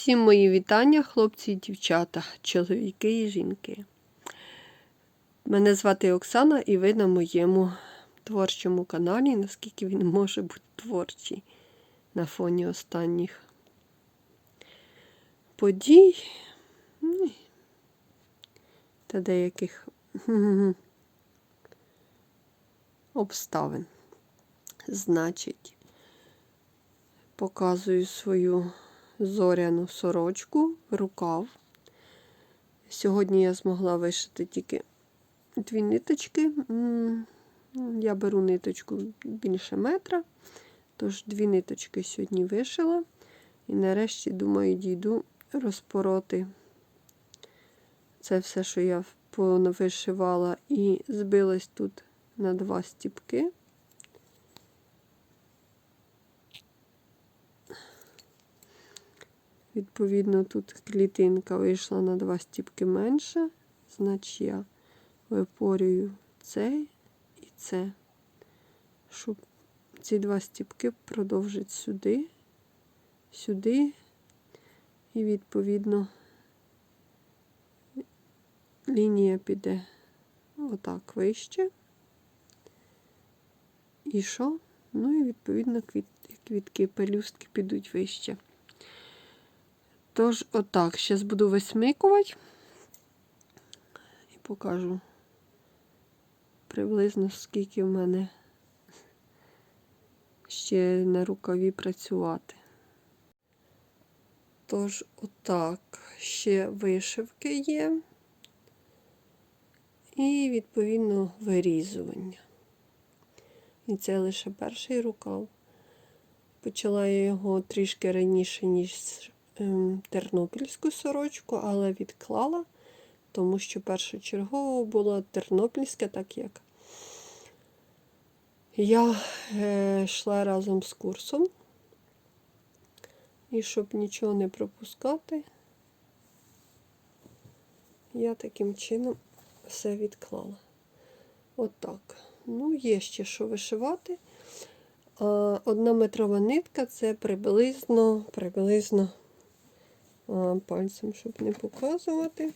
Всім мої вітання, хлопці і дівчата, чоловіки і жінки. Мене звати Оксана, і ви на моєму творчому каналі, наскільки він може бути творчий на фоні останніх подій ну, та деяких обставин. Значить, показую свою зоряну сорочку, рукав. Сьогодні я змогла вишити тільки дві ниточки. Я беру ниточку більше метра, тож дві ниточки сьогодні вишила. І нарешті, думаю, дійду розпороти це все, що я вишивала, і збилась тут на два стіпки. Відповідно, тут клітинка вийшла на два стіпки менше, значить я випорюю це і це, щоб ці два стіпки продовжити сюди, сюди, і, відповідно, лінія піде отак вище. І що? Ну і відповідно квіт, квітки, пелюстки підуть вище. Тож, отак, зараз буду висмикувати і покажу приблизно, скільки в мене ще на рукаві працювати. Тож, отак, ще вишивки є. І, відповідно, вирізування. І це лише перший рукав. Почала я його трішки раніше, ніж тернопільську сорочку, але відклала, тому що першочергово була тернопільська, так як я е, йшла разом з курсом. І щоб нічого не пропускати, я таким чином все відклала. Отак. От ну, є ще що вишивати. Одна метрова нитка це приблизно, приблизно пальцем, щоб не показувати.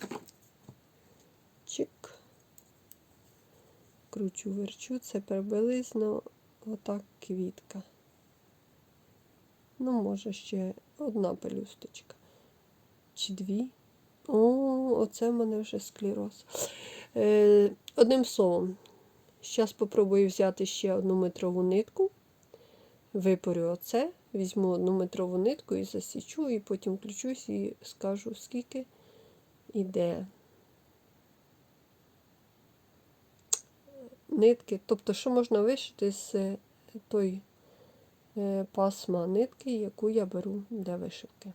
Чик. Кручу, верчу, це приблизно отак квітка. Ну, може, ще одна пелюсточка. Чи дві. О, оце в мене вже склероз. Е, Одним словом, зараз спробую взяти ще одну метрову нитку. Випорю оце, візьму одну метрову нитку і засічу, і потім включусь і скажу, скільки іде нитки. Тобто, що можна вишити з той е, пасма нитки, яку я беру для вишивки.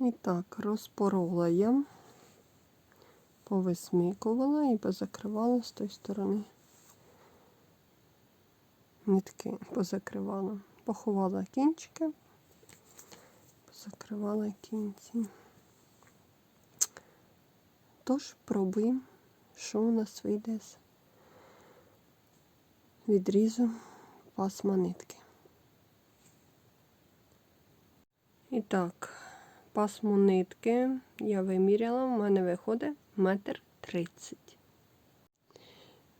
І так, розпорола я, повисмікувала і позакривала з тої сторони нитки позакривала. Поховала кінчики, позакривала кінці. Тож пробуємо, що у нас вийде з відрізу пасма нитки. І так, пасму нитки я виміряла, в мене виходить метр тридцять.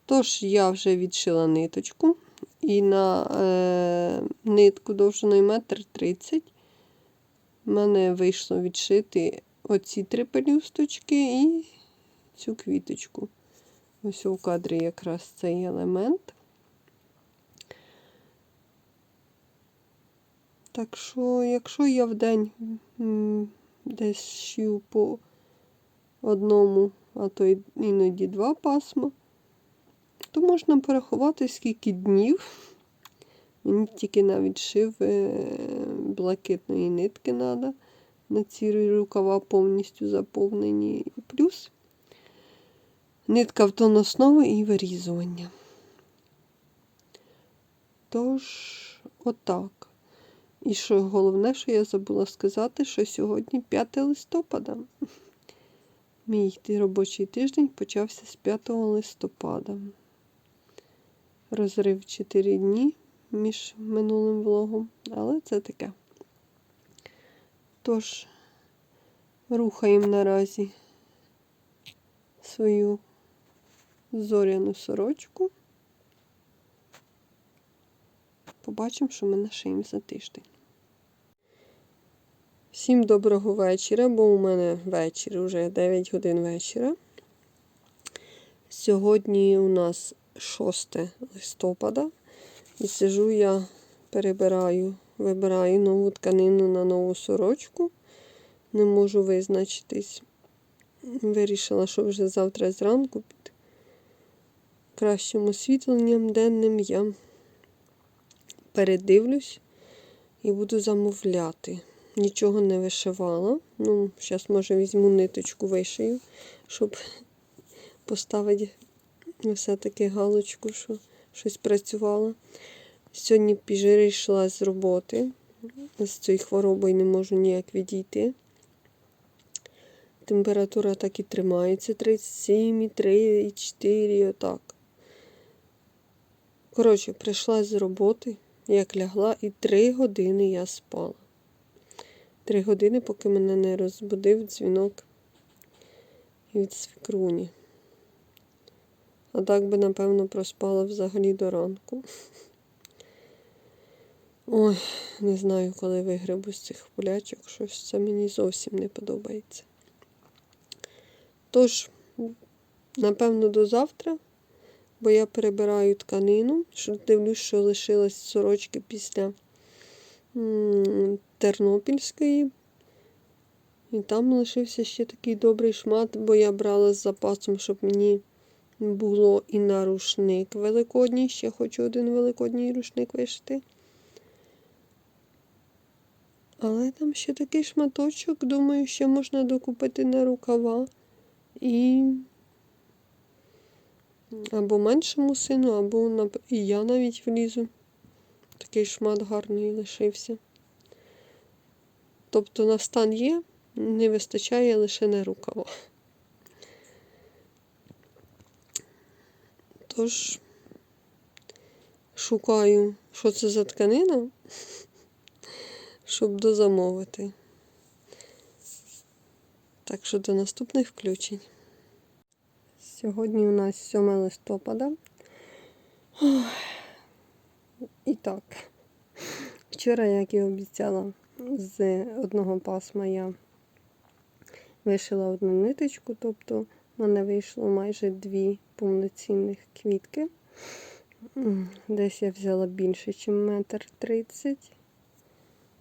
Тож я вже відшила ниточку. І на е, нитку довжиною метр тридцять в мене вийшло відшити оці три пелюсточки і цю квіточку. Ось у кадрі якраз цей елемент. Так що, якщо я в день десь шию по одному, а то іноді два пасма, то можна порахувати, скільки днів. Мені тільки навіть шив е, блакитної нитки треба. На ці рукава повністю заповнені. Плюс нитка в тон основи і вирізування. Тож, отак. І що головне, що я забула сказати, що сьогодні 5 листопада. Мій робочий тиждень почався з 5 листопада розрив 4 дні між минулим влогом, але це таке. Тож, рухаємо наразі свою зоряну сорочку. Побачимо, що ми нашиємо за тиждень. Всім доброго вечора, бо у мене вечір, вже 9 годин вечора. Сьогодні у нас 6 листопада. І сижу я, перебираю, вибираю нову тканину на нову сорочку. Не можу визначитись. Вирішила, що вже завтра зранку під кращим освітленням денним я передивлюсь і буду замовляти. Нічого не вишивала. Ну, зараз, може, візьму ниточку вишию, щоб поставити все-таки галочку, що щось працювало. Сьогодні піжири йшла з роботи. З цією хворобою не можу ніяк відійти. Температура так і тримається 37,3, 4, отак. Коротше, прийшла з роботи, як лягла, і 3 години я спала. 3 години, поки мене не розбудив дзвінок від свекруні. А так би, напевно, проспала взагалі до ранку. Ой, не знаю, коли вигребу з цих полячок, щось це мені зовсім не подобається. Тож, напевно, до завтра, бо я перебираю тканину, що дивлюсь, що лишилось сорочки після Тернопільської. І там лишився ще такий добрий шмат, бо я брала з запасом, щоб мені було і на рушник великодній. Ще хочу один великодній рушник вишити. Але там ще такий шматочок, думаю, що можна докупити на рукава. І або меншому сину, або на... і я навіть влізу. Такий шмат гарний лишився. Тобто на стан є, не вистачає лише на рукава. Тож шукаю, що це за тканина, щоб дозамовити. Так що до наступних включень. Сьогодні у нас 7 листопада. І так, вчора, як і обіцяла, з одного пасма я вишила одну ниточку, тобто в мене вийшло майже дві повноцінних квітки. Десь я взяла більше, ніж метр тридцять.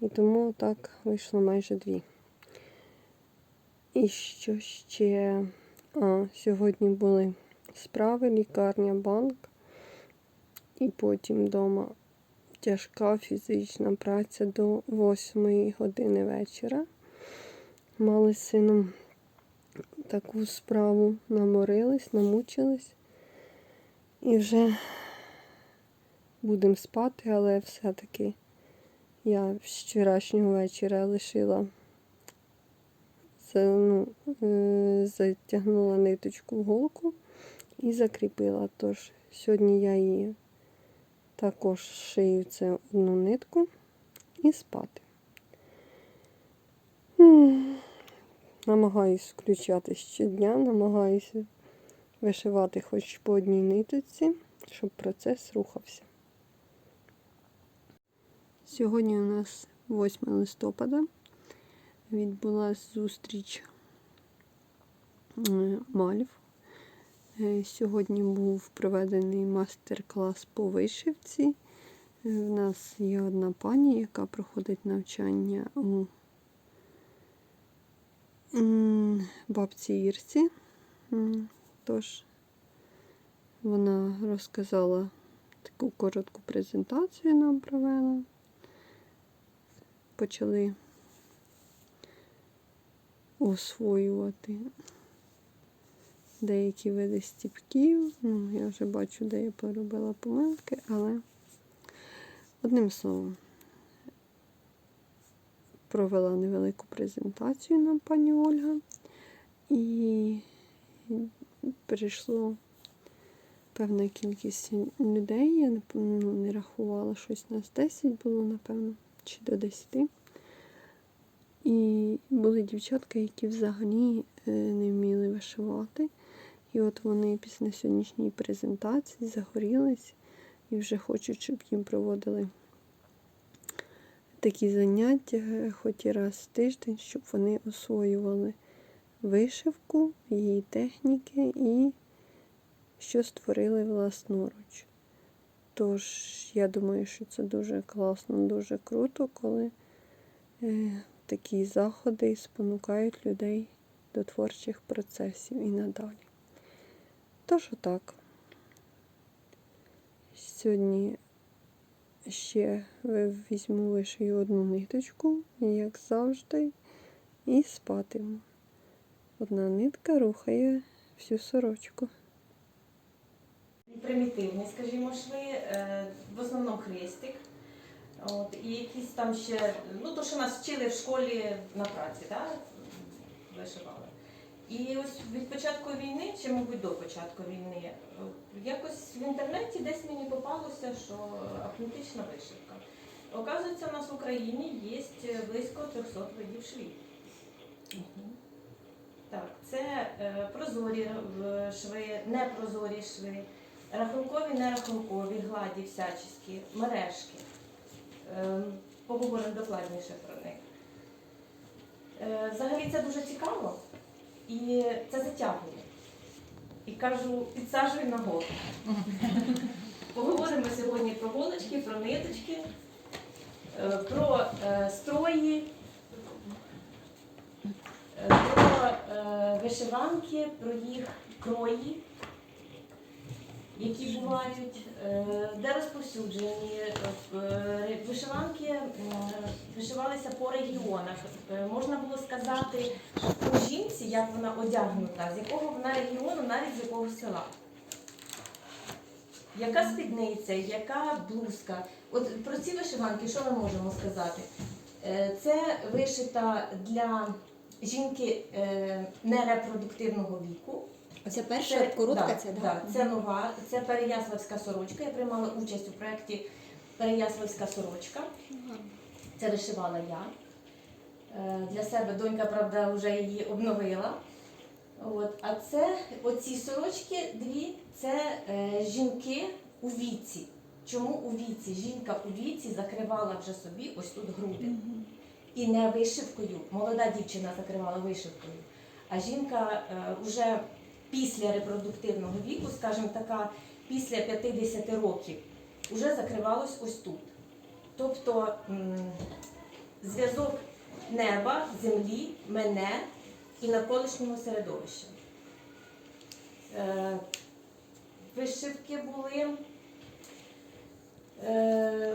І тому так вийшло майже дві. І що ще? А, сьогодні були справи, лікарня, банк. І потім вдома тяжка фізична праця до 8 години вечора. Мали з сином таку справу, наморились, намучились. І вже будемо спати, але все-таки я з вчорашнього вечора лишила, ну, затягнула ниточку в голку і закріпила. Тож сьогодні я її також шию це одну нитку і спати. Намагаюсь включати щодня, намагаюся вишивати хоч по одній ниточці, щоб процес рухався. Сьогодні у нас 8 листопада. Відбулася зустріч малів. Е, Сьогодні був проведений мастер-клас по вишивці. Е, нас є одна пані, яка проходить навчання у бабці Ірці. Тож вона розказала таку коротку презентацію нам провела. Почали освоювати деякі види стіпків. Ну, я вже бачу, де я поробила помилки, але одним словом провела невелику презентацію нам пані Ольга і прийшло певна кількість людей. Я не, ну, не рахувала щось нас 10 було, напевно, чи до 10. І були дівчатка, які взагалі е, не вміли вишивати. І от вони після сьогоднішньої презентації загорілись і вже хочуть, щоб їм проводили такі заняття, е, хоч і раз в тиждень, щоб вони освоювали вишивку, її техніки і що створили власноруч. Тож, я думаю, що це дуже класно, дуже круто, коли е, такі заходи спонукають людей до творчих процесів і надалі. Тож отак. Сьогодні ще візьму вишию одну ниточку, як завжди, і спатиму. Одна нитка рухає всю сорочку. примітивні, скажімо, шви, е, в основному хрестик. От, і якісь там ще, ну то, що нас вчили в школі на праці, да? вишивали. І ось від початку війни, чи, мабуть, до початку війни, е, якось в інтернеті десь мені попалося, що автентична вишивка. Оказується, у нас в Україні є близько 300 видів швів. Так, це е, прозорі е, шви, непрозорі шви, рахункові, нерахункові, гладі всячески, мережки. Е, Поговоримо докладніше про них. Е, Взагалі це дуже цікаво і це затягує. І кажу, підсаджуй на голову. Поговоримо сьогодні про голочки, про ниточки, е, про е, строї, е, про вишиванки, про їх крої, які бувають, е, де розповсюджені. Е, Вишиванки е, вишивалися по регіонах. Можна було сказати по жінці, як вона одягнута, з якого вона регіону, навіть з якого села. Яка спідниця, яка блузка. От про ці вишиванки, що ми можемо сказати? Це вишита для жінки нерепродуктивного віку. Оце перша коротка да, ця, да? да, це нова, це Переяславська сорочка. Я приймала участь у проєкті Переяславська сорочка. Це вишивала я. Е, Для себе донька, правда, вже її обновила. От. А це оці сорочки дві це е, жінки у віці. Чому у віці? Жінка у віці закривала вже собі ось тут груди. І не вишивкою. Молода дівчина закривала вишивкою. А жінка е, вже після репродуктивного віку, скажімо така, після 50 років, вже закривалось ось тут. Тобто зв'язок неба, землі, мене і навколишнього середовища. Е, Вишивки були. Е,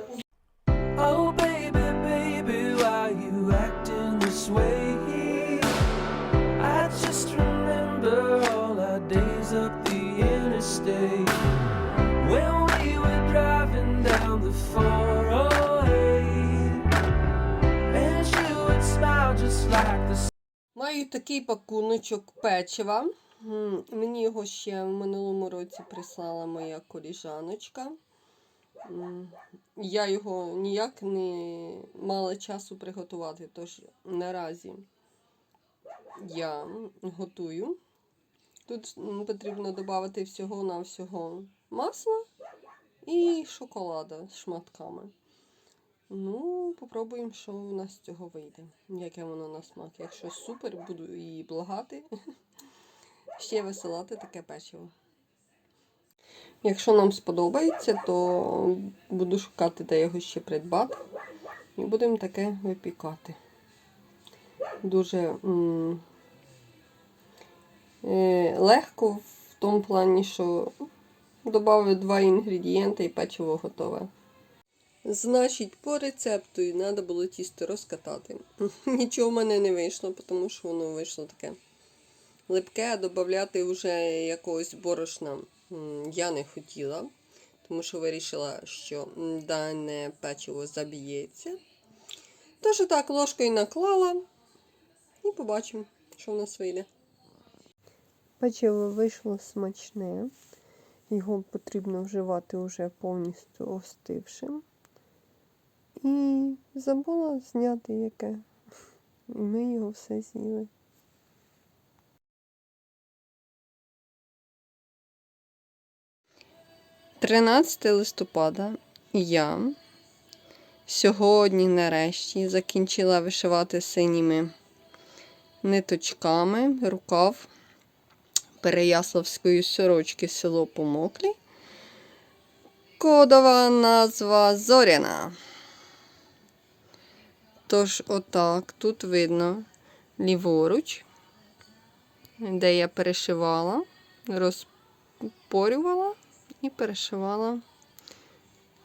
Маю такий пакуночок печива. Мені його ще в минулому році прислала моя коліжаночка. Я його ніяк не мала часу приготувати, тож наразі я готую. Тут потрібно додати всього-навсього масла і шоколада з шматками. Ну, попробуємо, що в нас з цього вийде. Яке воно на смак. Якщо супер, буду її благати. Ще висилати таке печиво. Якщо нам сподобається, то буду шукати, де його ще придбати. І будемо таке випікати. Дуже м- е, легко в тому плані, що додав два інгредієнти і печиво готове. Значить, по рецепту треба було тісто розкатати. Нічого в мене не вийшло, тому що воно вийшло таке липке, а додати вже якогось борошна я не хотіла, тому що вирішила, що дане печиво заб'ється. Тож так ложкою наклала і побачимо, що в нас вийде. Печиво вийшло смачне. Його потрібно вживати вже повністю остившим. І забула зняти яке. І ми його все з'їли. Тринадцяте листопада я сьогодні нарешті закінчила вишивати синіми ниточками рукав Переяславської сорочки село Помоклі. Кодова назва Зоряна. Тож, отак, тут видно ліворуч, де я перешивала, розпорювала і перешивала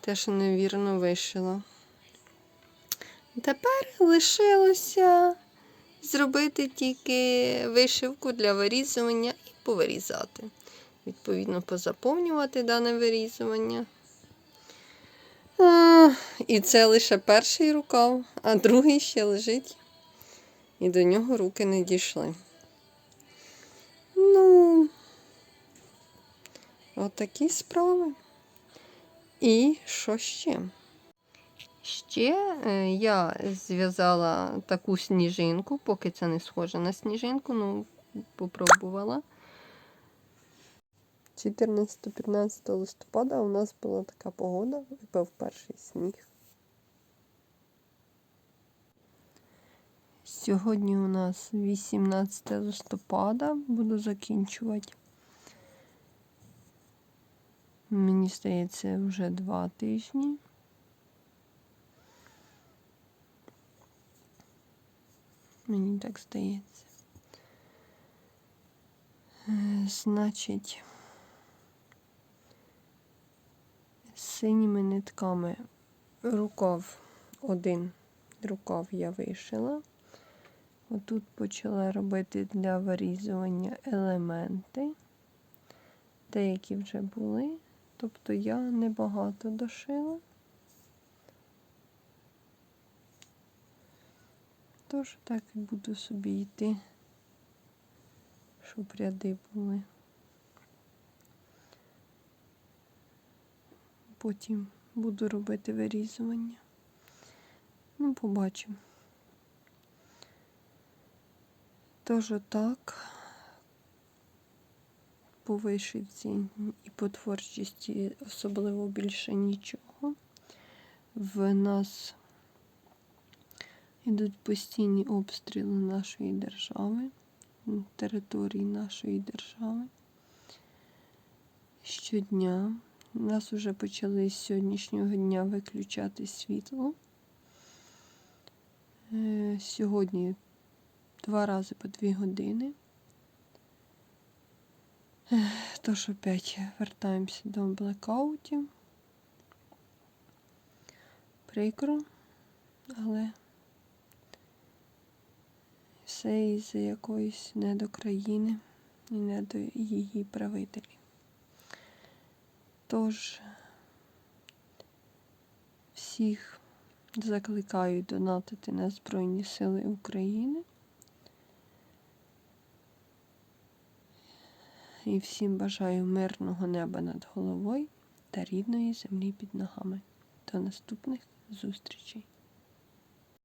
те, що невірно вишила. Тепер лишилося зробити тільки вишивку для вирізування і повирізати. Відповідно, позаповнювати дане вирізування. І це лише перший рукав, а другий ще лежить. І до нього руки не дійшли. Ну, отакі справи. І що ще? Ще е, я зв'язала таку сніжинку, поки це не схоже на сніжинку, ну, попробувала. 14-15 листопада у нас була така погода, випав перший сніг. Сьогодні у нас 18 листопада, буду закінчувати. Мені здається, вже два тижні. Мені так здається. Е, Значить, синіми нитками рукав один рукав я вишила. Отут почала робити для вирізування елементи. Деякі вже були, тобто я небагато дошила. Тож так і буду собі йти, щоб ряди були. Потім буду робити вирізування. Ну, побачимо. Тож отак по вишивці і по творчості особливо більше нічого. В нас Ідуть постійні обстріли нашої держави, території нашої держави. Щодня. У нас вже почали з сьогоднішнього дня виключати світло. Е, Сьогодні два рази по дві години. Тож опять вертаємося до блекаутів. Прикро, але все із якоїсь недокраїни і не до її правителів. Тож всіх закликаю донатити на Збройні Сили України. І всім бажаю мирного неба над головою та рідної землі під ногами. До наступних зустрічей!